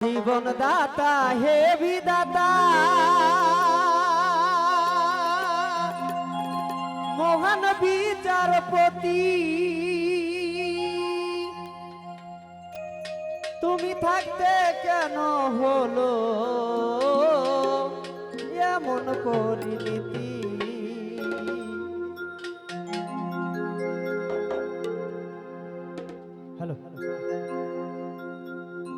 জীবন দাতা হে বিদাতা। মহান বিচারপতি তুমি থাকতে কেন হলো? এমন পরিণতি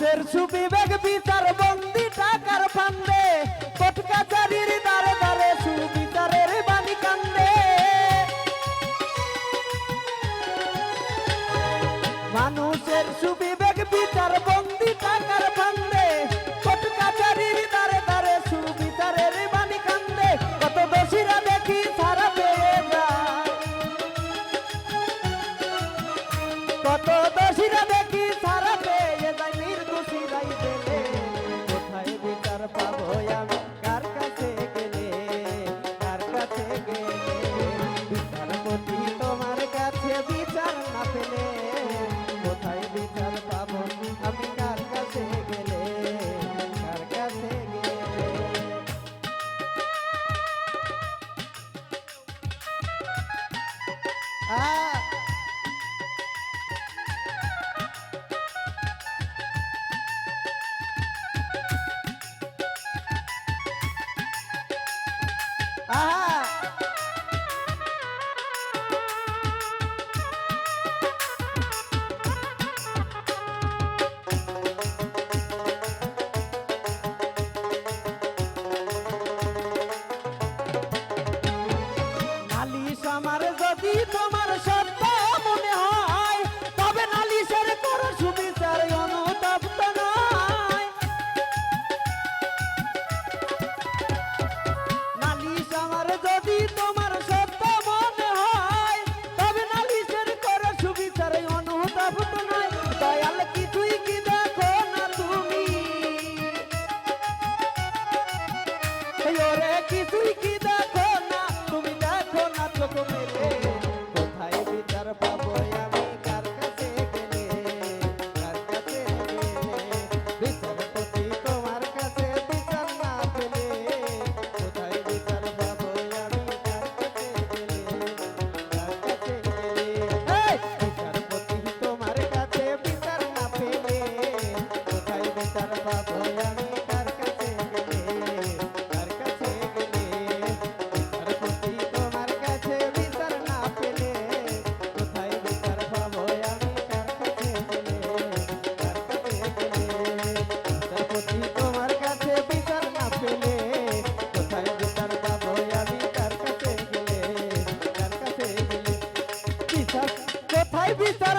মানুষের সুবিবেক বিচার বন্দি টাকার ফান্দে। কোট কাচারির দ্বারে দ্বারে সুবিচারের বাণী কান্দে। মানুষের সুবিবেক বিচার বন্দি টাকার ফান্দে। কোট কাচারির দ্বারে দ্বারে সুবিচারের বাণী কান্দে। কত দোষীরা দেখি সারা পেয়ে যায়। কত দোষীরা দেখি সারা বিচার